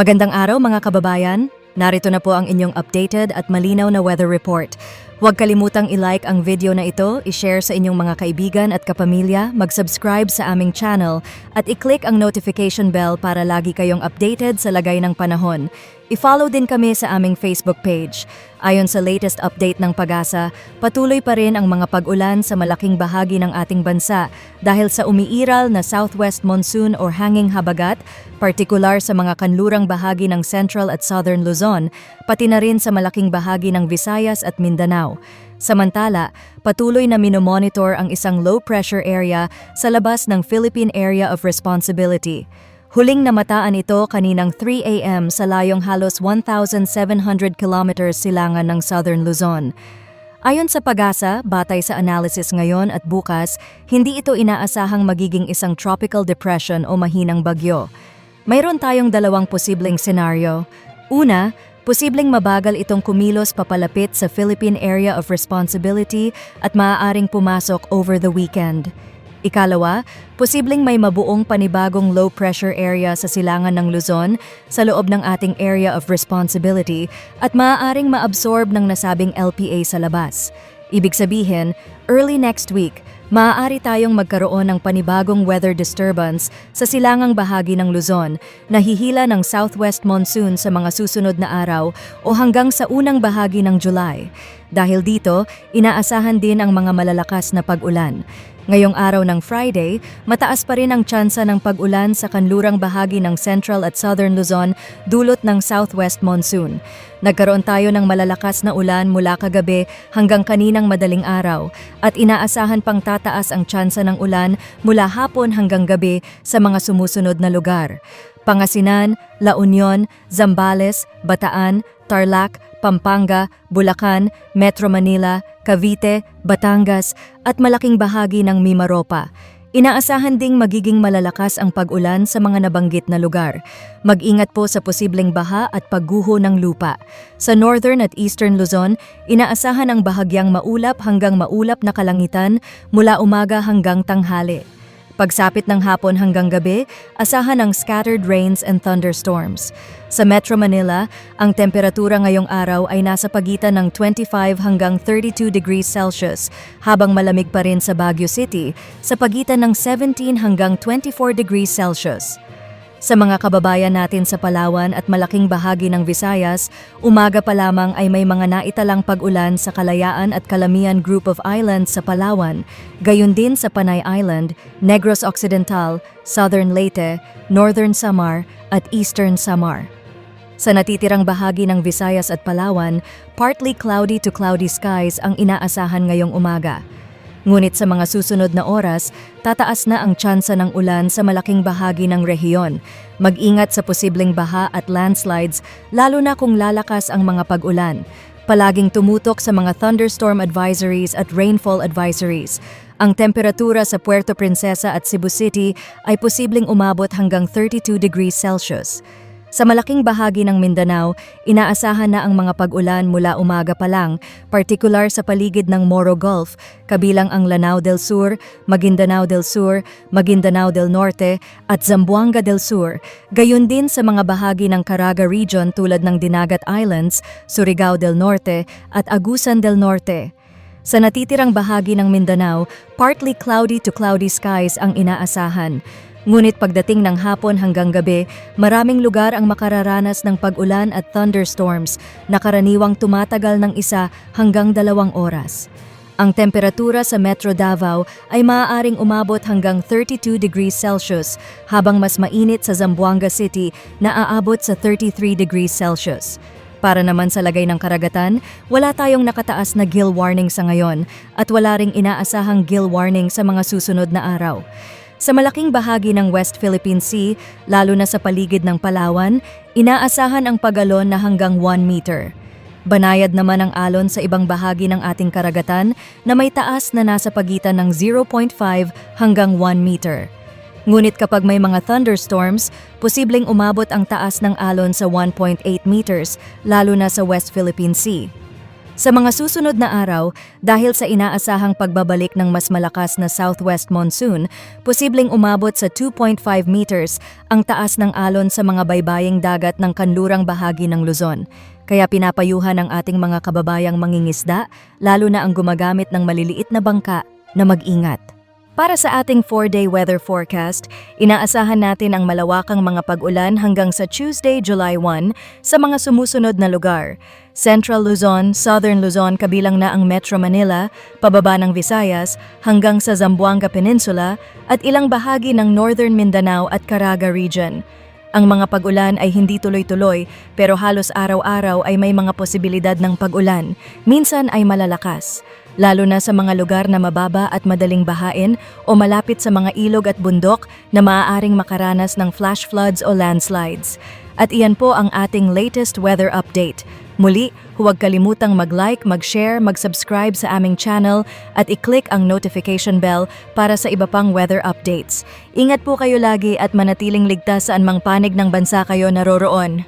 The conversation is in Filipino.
Magandang araw mga kababayan. Narito na po ang inyong updated at malinaw na weather report. Huwag kalimutang i-like ang video na ito, i-share sa inyong mga kaibigan at kapamilya, mag-subscribe sa aming channel at i-click ang notification bell para lagi kayong updated sa lagay ng panahon. I-follow din kami sa aming Facebook page. Ayon sa latest update ng Pag-asa, patuloy pa rin ang mga pag-ulan sa malaking bahagi ng ating bansa dahil sa umiiral na southwest monsoon or hanging habagat, partikular sa mga kanlurang bahagi ng Central at Southern Luzon, pati na rin sa malaking bahagi ng Visayas at Mindanao. Samantala, patuloy na minomonitor ang isang low-pressure area sa labas ng Philippine Area of Responsibility. Huling namataan ito kaninang 3 a.m. sa layong halos 1,700 kilometers silangan ng Southern Luzon. Ayon sa pag-asa, batay sa analysis ngayon at bukas, hindi ito inaasahang magiging isang tropical depression o mahinang bagyo. Mayroon tayong dalawang posibleng senaryo. Una, posibleng mabagal itong kumilos papalapit sa Philippine Area of Responsibility at maaaring pumasok over the weekend. Ikalawa, posibleng may mabuong panibagong low-pressure area sa silangan ng Luzon sa loob ng ating area of responsibility at maaaring maabsorb ng nasabing LPA sa labas. Ibig sabihin, early next week, maaari tayong magkaroon ng panibagong weather disturbance sa silangang bahagi ng Luzon na hihila ng southwest monsoon sa mga susunod na araw o hanggang sa unang bahagi ng July. Dahil dito, inaasahan din ang mga malalakas na pag-ulan. Ngayong araw ng Friday, mataas pa rin ang tsansa ng pag-ulan sa kanlurang bahagi ng Central at Southern Luzon dulot ng southwest monsoon. Nagkaroon tayo ng malalakas na ulan mula kagabi hanggang kaninang madaling araw at inaasahan pang tataas ang tsansa ng ulan mula hapon hanggang gabi sa mga sumusunod na lugar. Pangasinan, La Union, Zambales, Bataan, Tarlac, Pampanga, Bulacan, Metro Manila, Cavite, Batangas at malaking bahagi ng Mimaropa. Inaasahan ding magiging malalakas ang pag-ulan sa mga nabanggit na lugar. Mag-ingat po sa posibleng baha at pagguho ng lupa. Sa Northern at Eastern Luzon, inaasahan ang bahagyang maulap hanggang maulap na kalangitan mula umaga hanggang tanghali. Pagsapit ng hapon hanggang gabi, asahan ang scattered rains and thunderstorms. Sa Metro Manila, ang temperatura ngayong araw ay nasa pagitan ng 25 hanggang 32 degrees Celsius, habang malamig pa rin sa Baguio City sa pagitan ng 17 hanggang 24 degrees Celsius. Sa mga kababayan natin sa Palawan at malaking bahagi ng Visayas, umaga pa lamang ay may mga naitalang pag-ulan sa Kalayaan at Kalamian Group of Islands sa Palawan, gayon din sa Panay Island, Negros Occidental, Southern Leyte, Northern Samar at Eastern Samar. Sa natitirang bahagi ng Visayas at Palawan, partly cloudy to cloudy skies ang inaasahan ngayong umaga. Ngunit sa mga susunod na oras, tataas na ang tsansa ng ulan sa malaking bahagi ng rehiyon. Mag-ingat sa posibleng baha at landslides, lalo na kung lalakas ang mga pag-ulan. Palaging tumutok sa mga thunderstorm advisories at rainfall advisories. Ang temperatura sa Puerto Princesa at Cebu City ay posibleng umabot hanggang 32 degrees Celsius. Sa malaking bahagi ng Mindanao, inaasahan na ang mga pag-ulan mula umaga pa lang, partikular sa paligid ng Moro Gulf, kabilang ang Lanao del Sur, Maguindanao del Sur, Maguindanao del Norte at Zamboanga del Sur, gayon din sa mga bahagi ng Caraga Region tulad ng Dinagat Islands, Surigao del Norte at Agusan del Norte. Sa natitirang bahagi ng Mindanao, partly cloudy to cloudy skies ang inaasahan. Ngunit pagdating ng hapon hanggang gabi, maraming lugar ang makararanas ng pag-ulan at thunderstorms na karaniwang tumatagal ng isa hanggang dalawang oras. Ang temperatura sa Metro Davao ay maaaring umabot hanggang 32 degrees Celsius habang mas mainit sa Zamboanga City na aabot sa 33 degrees Celsius. Para naman sa lagay ng karagatan, wala tayong nakataas na gill warning sa ngayon at wala ring inaasahang gill warning sa mga susunod na araw. Sa malaking bahagi ng West Philippine Sea, lalo na sa paligid ng Palawan, inaasahan ang pagalon na hanggang 1 meter. Banayad naman ang alon sa ibang bahagi ng ating karagatan na may taas na nasa pagitan ng 0.5 hanggang 1 meter. Ngunit kapag may mga thunderstorms, posibleng umabot ang taas ng alon sa 1.8 meters, lalo na sa West Philippine Sea. Sa mga susunod na araw, dahil sa inaasahang pagbabalik ng mas malakas na southwest monsoon, posibleng umabot sa 2.5 meters ang taas ng alon sa mga baybaying dagat ng kanlurang bahagi ng Luzon. Kaya pinapayuhan ang ating mga kababayang mangingisda, lalo na ang gumagamit ng maliliit na bangka, na mag-ingat. Para sa ating 4-day weather forecast, inaasahan natin ang malawakang mga pag-ulan hanggang sa Tuesday, July 1 sa mga sumusunod na lugar. Central Luzon, Southern Luzon kabilang na ang Metro Manila, pababa ng Visayas, hanggang sa Zamboanga Peninsula at ilang bahagi ng Northern Mindanao at Caraga Region. Ang mga pag-ulan ay hindi tuloy-tuloy pero halos araw-araw ay may mga posibilidad ng pag-ulan, minsan ay malalakas. Lalo na sa mga lugar na mababa at madaling bahain o malapit sa mga ilog at bundok na maaaring makaranas ng flash floods o landslides. At iyan po ang ating latest weather update. Muli, huwag kalimutang mag-like, mag-share, mag-subscribe sa aming channel at i-click ang notification bell para sa iba pang weather updates. Ingat po kayo lagi at manatiling ligtas saan mang panig ng bansa kayo naroroon.